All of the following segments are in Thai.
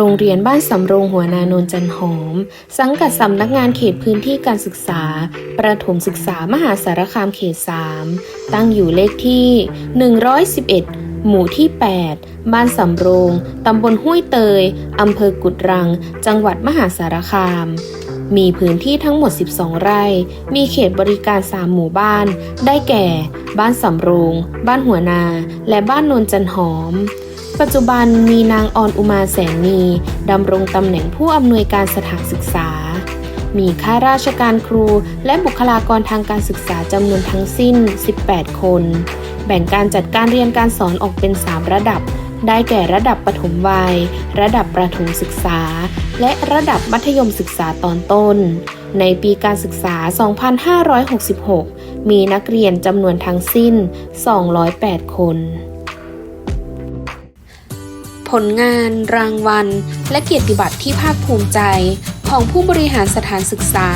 รงเรียนบ้านสำโรงหัวนานนจันหอม สังกัดสำนักงานเขตพื้นที่การศึกษา ประถมศึกษามหาสารคามเขต 3 ตั้งอยู่เลขที่ 111 หมู่ที่ 8 บ้านสำโรง ตำบลห้วยเตย อำเภอกุดรัง จังหวัดมหาสารคาม มีพื้นที่ทั้งหมด 12 ไร่ มีเขตบริการ 3 หมู่บ้าน ได้แก่ บ้านสำโรง บ้านหัวนา และบ้านโนนจันหอม ปัจจุบันมีนางออนอุมาแสนมีดำรงตำแหน่งผู้อำนวยการสถานศึกษา มีข้าราชการครูและบุคลากรทางการศึกษาจำนวนทั้งสิ้น 18 คน แบ่งการจัดการเรียนการสอนออกเป็น 3 ระดับ ได้แก่ระดับปฐมวัย ระดับประถมศึกษา และระดับมัธยมศึกษาตอนต้น ในปีการศึกษา 2566 มีนักเรียนจำนวนทั้งสิ้น 208 คน ผลงาน รางวัล และเกียรติบัตรที่ภาคภูมิใจของผู้บริหารสถานศึกษา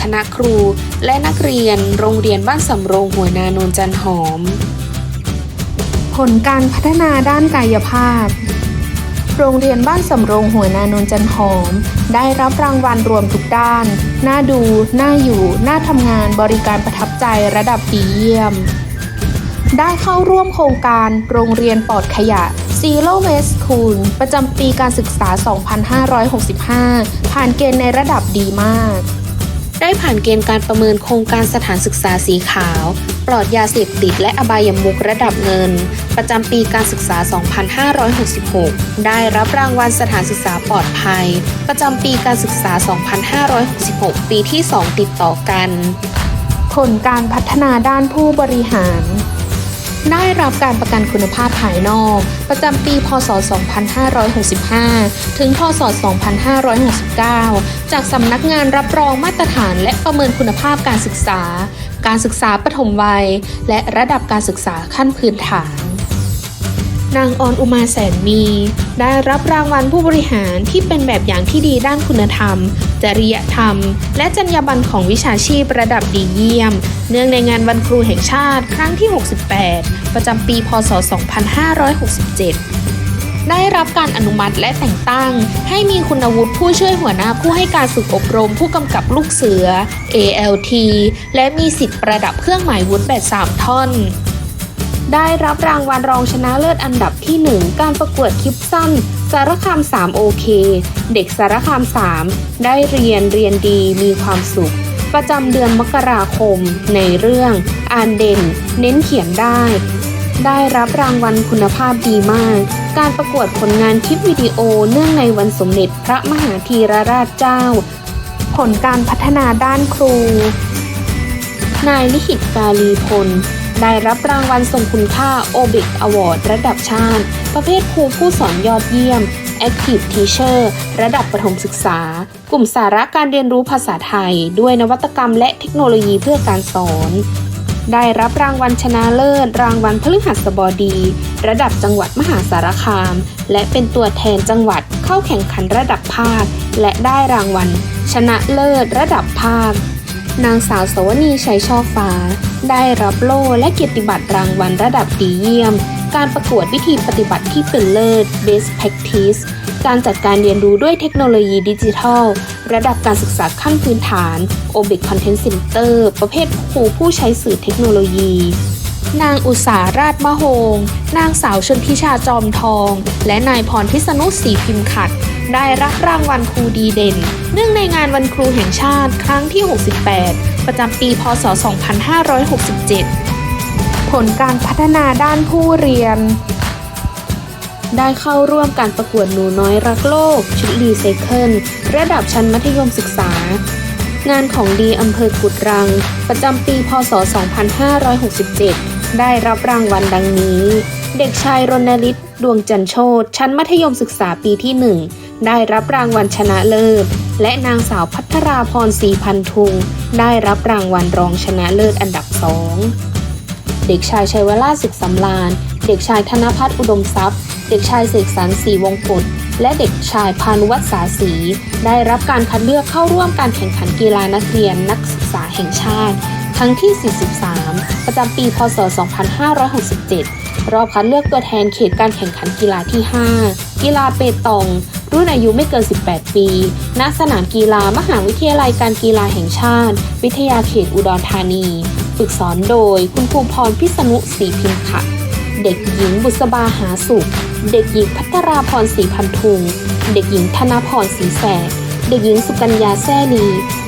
คณะครู และนักเรียน โรงเรียนบ้านสำโรงหัวนานนจันหอม ผลการพัฒนาด้านกายภาพ โรงเรียนบ้านสำโรงหัวนานนจันหอม ได้รับรางวัลรวมทุกด้าน น่าดู น่าอยู่ น่าทำงาน บริการประทับใจระดับดีเยี่ยม ได้เข้าร่วมโครงการโรงเรียนปลอดขยะ Zero Waste School ประจำปีการศึกษา 2565 ผ่านเกณฑ์ในระดับดีมาก ได้ผ่านเกณฑ์การประเมินโครงการสถานศึกษาสีขาว ปลอดยาเสพติดและอบายมุกระดับเงิน ประจำปีการศึกษา 2566 ได้รับรางวัลสถานศึกษาปลอดภัย ประจำปีการศึกษา 2566 ปีที่ 2 ติดต่อกัน ผลการพัฒนาด้านผู้บริหาร ได้รับการประกันคุณภาพภายนอก ประจำปี พศ 2565 ถึง พศ 2569 จากสำนักงานรับรองมาตรฐานและประเมินคุณภาพการศึกษา การศึกษาปฐมวัย และระดับการศึกษาขั้นพื้นฐาน นางออนอุมาแสนมี ได้รับรางวัลผู้บริหารที่เป็นแบบอย่างที่ดีด้านคุณธรรม จริยธรรม และจรรยาบรรณของวิชาชีพระดับดีเยี่ยม เนื่องในงานวันครูแห่งชาติครั้งที่ 68 ประจำปี พศ 2567ได้รับการอนุมัติและแต่งตั้ง ให้มีคุณวุฒิผู้ช่วยหัวหน้าผู้ให้การฝึกอบรมผู้กำกับลูกเสือ ALT และมีสิทธิ์ประดับเครื่องหมายวุฒิแบบ3ท่อน ได้รับรางวัลรองชนะเลิศอันดับที่ 1 การประกวดคลิปสั้น สารคาม 3 โอเค เด็กสารคาม 3 ได้เรียนเรียนดีมีความสุข ประจำเดือนมกราคม ในเรื่องอ่านเด่น เน้นเขียนได้ ได้รับรางวัลคุณภาพดีมาก การประกวดผลงานคลิปวิดีโอเนื่องในวันสมเด็จพระมหาธีรราชเจ้า ผลการพัฒนาด้านครู นายลิขิตกาลีพล ได้รับรางวัลทรงคุณค่าโอเบกอวอร์ดระดับชาติ ประเภทครูผู้สอนยอดเยี่ยม Active Teacher ระดับประถมศึกษา กลุ่มสาระการเรียนรู้ภาษาไทย ด้วยนวัตกรรมและเทคโนโลยีเพื่อการสอน ได้รับรางวัลชนะเลิศ รางวัลพฤหัสบดี ระดับจังหวัดมหาสารคาม และเป็นตัวแทนจังหวัดเข้าแข่งขันระดับภาค และได้รางวัล ชนะเลิศ ระดับภาค นางสาวสวนีชัยช่อฟ้า ได้รับโล่และเกียรติบัตรรางวัลระดับดีเยี่ยม การประกวดวิธีปฏิบัติที่เป็นเลิศ Best Practice การจัดการเรียนรู้ด้วยเทคโนโลยีดิจิทัล ระดับการศึกษาขั้นพื้นฐาน o b i c Content Center ประเภทครูผู้ใช้สื่อเทคโนโลยี นางอุษาราชมโหงนางสาวชนทิชาจอมทอง และนายพรพิษณุศรีพิมพ์ขัด ได้รับรางวัลครูดีเด่น เนื่องในงานวันครูแห่งชาติครั้งที่ 68 ประจำปี พศ 2567 ผลการพัฒนาด้านผู้เรียน ได้เข้าร่วมการประกวดหนูน้อยรักโลก ชุดรีไซเคิลระดับชั้นมัธยมศึกษา งานของดีอำเภอกุดรัง ประจำปี พศ 2567 ได้รับรางวัลดังนี้เด็กชายรณฤทธิ์ดวงจันโชตชั้นมัธยมศึกษาปีที่ 1 ได้รับรางวัลชนะเลิศ และนางสาวพัทราพรศรีพันทุงได้รับรางวัลรองชนะเลิศอันดับสองเด็กชายชัยวราชสุขสำราญ เด็กชายธนพัฒน์อุดมทรัพย์ เด็กชายเสกสรรศรีวงกฎและเด็กชายพานุวัฒน์สาสีได้รับการคัดเลือกเข้าร่วมการแข่งขันกีฬานักเรียนนักศึกษาแห่งชาติ ครั้งที่ 43 ประจำปี พศ 2567 รอบคัดเลือกตัวแทนเขตการแข่งขันกีฬาที่ 5 กีฬาเปตอง รุ่นอายุไม่เกิน 18 ปี ณ สนามกีฬามหาวิทยาลัยการกีฬาแห่งชาติ วิทยาเขตอุดรธานี ฝึกสอนโดยคุณครูพรพิษณุศรีพิมพ์ค่ะ เด็กหญิงบุษบาหาสุข เด็กหญิงพัทราพรศรีพันธุง เด็กหญิงธนาพรศรีแสดเด็กหญิงสุกัญญาแซ่ลี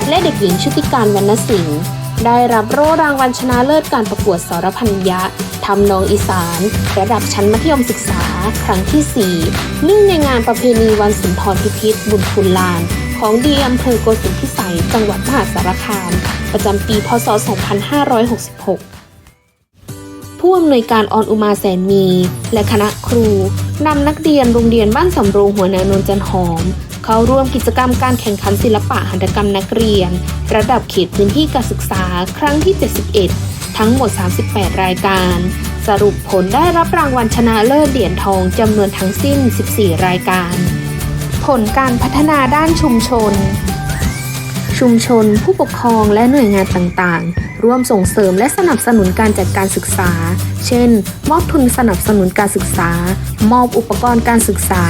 และเด็กหญิงชุติการวรรณสิงห์ได้รับโล่รางวัลชนะเลิศการประกวดสารพันยะทำนองอีสาน ระดับชั้นมัธยมศึกษา ครั้งที่ 4 เนื่องในงานประเพณีวันสุนทรพิพิธบุญคุณลาน ของดีอำเภอโกสุมพิสัย จังหวัดมหาสารคาม ประจำปี พศ 2566 ผู้อำนวยการออนอุมาแสนมี และคณะครูนำนักเรียนโรงเรียนบ้านสำโรงหัวนานนจันหอม เข้าร่วมกิจกรรมการแข่งขันศิลปะหัตถกรรมนักเรียน ระดับเขตพื้นที่การศึกษาครั้งที่ 71 ทั้งหมด 38 รายการ สรุปผลได้รับรางวัลชนะเลิศเหรียญทองจำนวนทั้งสิ้น 14 รายการ ผลการพัฒนาด้านชุมชน ชุมชน ผู้ปกครองและหน่วยงานต่างๆ ร่วมส่งเสริมและสนับสนุนการจัดการศึกษา เช่น มอบทุนสนับสนุนการศึกษา มอบอุปกรณ์การศึกษา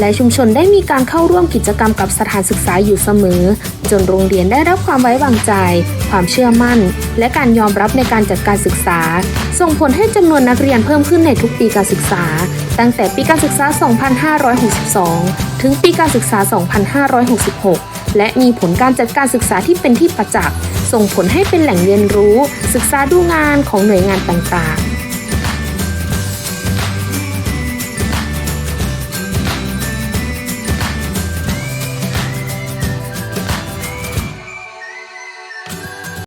และชุมชนได้มีการเข้าร่วมกิจกรรมกับสถานศึกษาอยู่เสมอ จนโรงเรียนได้รับความไว้วางใจ ความเชื่อมั่น และการยอมรับในการจัดการศึกษา ส่งผลให้จำนวนนักเรียนเพิ่มขึ้นในทุกปีการศึกษา ตั้งแต่ปีการศึกษา 2562 ถึงปีการศึกษา 2566 และมีผลการจัดการศึกษาที่เป็นที่ประจักษ์ ส่งผลให้เป็นแหล่งเรียนรู้ ศึกษาดูงานของหน่วยงานต่าง